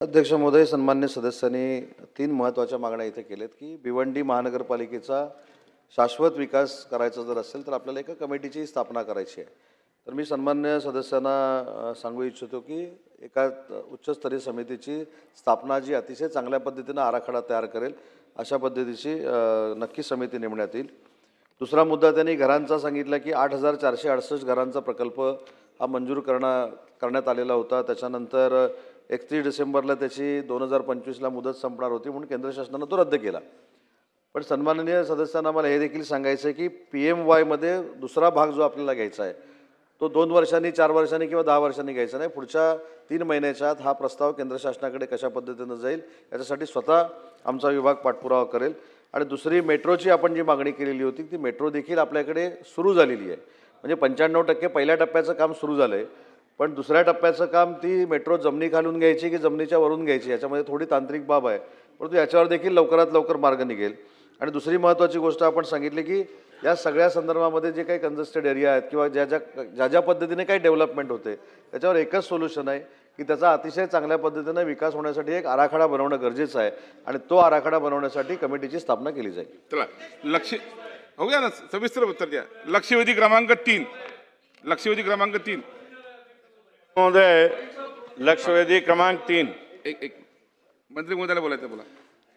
अध्यक्ष महोदय सन्मान्य सदस्यांनी तीन महत्त्वाच्या मागण्या इथे केल्यात की भिवंडी महानगरपालिकेचा शाश्वत विकास करायचा जर असेल तर आपल्याला एका कमिटीची स्थापना करायची आहे. तर मी सन्मान्य सदस्यांना सांगू इच्छितो की एका उच्चस्तरीय समितीची स्थापना जी अतिशय चांगल्या पद्धतीनं आराखडा तयार करेल अशा पद्धतीची नक्की समिती नेमण्यात येईल. दुसरा मुद्दा त्यांनी घरांचा सांगितला की आठ हजार चारशे अडसष्ट घरांचा प्रकल्प हा मंजूर करणं करण्यात आलेला होता. त्याच्यानंतर एकतीस डिसेंबरला त्याची दोन हजार पंचवीसला मुदत संपणार होती म्हणून केंद्र शासनानं तो रद्द केला. पण सन्माननीय सदस्यांना मला हे देखील सांगायचं आहे की पी एम वायमध्ये दुसरा भाग जो आपल्याला घ्यायचा आहे तो दोन वर्षांनी चार वर्षांनी किंवा दहा वर्षांनी घ्यायचा नाही. पुढच्या तीन महिन्याच्या आत हा प्रस्ताव केंद्र शासनाकडे कशा पद्धतीनं जाईल याच्यासाठी स्वतः आमचा विभाग पाठपुरावा करेल. आणि दुसरी मेट्रोची आपण जी मागणी केलेली होती ती मेट्रो देखील आपल्याकडे सुरू झालेली आहे. म्हणजे पंच्याण्णव टक्के पहिल्या टप्प्याचं काम सुरू झालं आहे पण दुसऱ्या टप्प्याचं काम ती मेट्रो जमिनी खालून घ्यायची की जमिनीच्या वरून घ्यायची? याच्यामध्ये थोडी तांत्रिक बाब आहे. परंतु याच्यावर देखील लवकरात लवकर मार्ग निघेल. आणि दुसरी महत्त्वाची गोष्ट आपण सांगितली की या सगळ्या संदर्भामध्ये जे काही कंजस्टेड एरिया आहेत किंवा ज्या ज्या ज्या ज्या पद्धतीने काही डेव्हलपमेंट होते त्याच्यावर एकच सोल्युशन आहे की त्याचा अतिशय चांगल्या पद्धतीनं विकास होण्यासाठी एक आराखडा बनवणं गरजेचं आहे आणि तो आराखडा बनवण्यासाठी कमिटीची स्थापना केली जाईल. चला लक्ष हो ना सविस्तर उत्तर द्या. लक्षवेधी क्रमांक तीन. लक्षवेधी क्रमांक तीन. महोदय लक्षवेधी क्रमांक तीन. एक एक. मंत्री महोदयाला बोलायचं बोला.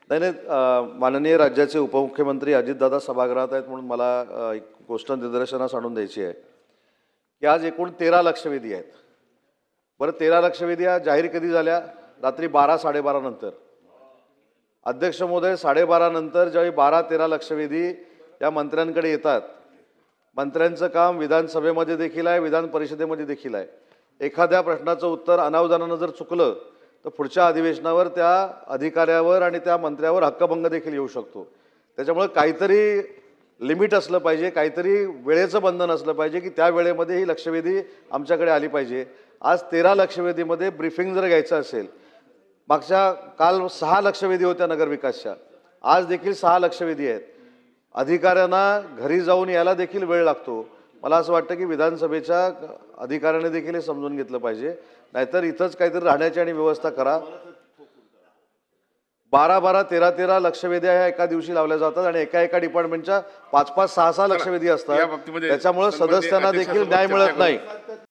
नाही नाही अं, माननीय राज्याचे उपमुख्यमंत्री अजितदादा सभागृहात आहेत म्हणून मला अं, एक गोष्ट निदर्शनास आणून द्यायची आहे की आज एकूण तेरा लक्षवेधी आहेत. बरं तेरा लक्षवेधी या जाहीर कधी झाल्या? रात्री बारा साडेबारा नंतर. अध्यक्ष महोदय साडेबारा नंतर ज्यावेळी बारा तेरा लक्षवेधी या मंत्र्यांकडे येतात मंत्र्यांचं काम विधानसभेमध्ये देखील आहे विधान परिषदेमध्ये देखील आहे. एखाद्या प्रश्नाचं उत्तर अनावधानानं जर चुकलं तर पुढच्या अधिवेशनावर त्या अधिकाऱ्यावर आणि त्या मंत्र्यावर हक्कभंग देखील येऊ शकतो. त्याच्यामुळं काहीतरी लिमिट असलं पाहिजे काहीतरी वेळेचं बंधन असलं पाहिजे की त्या वेळेमध्ये ही लक्षवेधी आमच्याकडे आली पाहिजे. आज तेरा लक्षवेधीमध्ये ब्रीफिंग जर घ्यायचं असेल मागच्या काल सहा लक्षवेधी होत्या नगरविकासच्या आज देखील सहा लक्षवेधी आहेत. अधिकाऱ्यांना घरी जाऊन यायला देखील वेळ लागतो. मला असं वाटतं की विधानसभेच्या अधिकाऱ्याने देखील हे समजून घेतलं पाहिजे. नाहीतर इथंच काहीतरी राहण्याची आणि व्यवस्था करा. बारा बारा तेरा तेरा लक्षवेधी ह्या एका दिवशी लावल्या जातात आणि एका एका डिपार्टमेंटच्या पाच पाच सहा सहा लक्षवेधी असतात त्याच्यामुळे सदस्यांना देखील न्याय मिळत. नाही.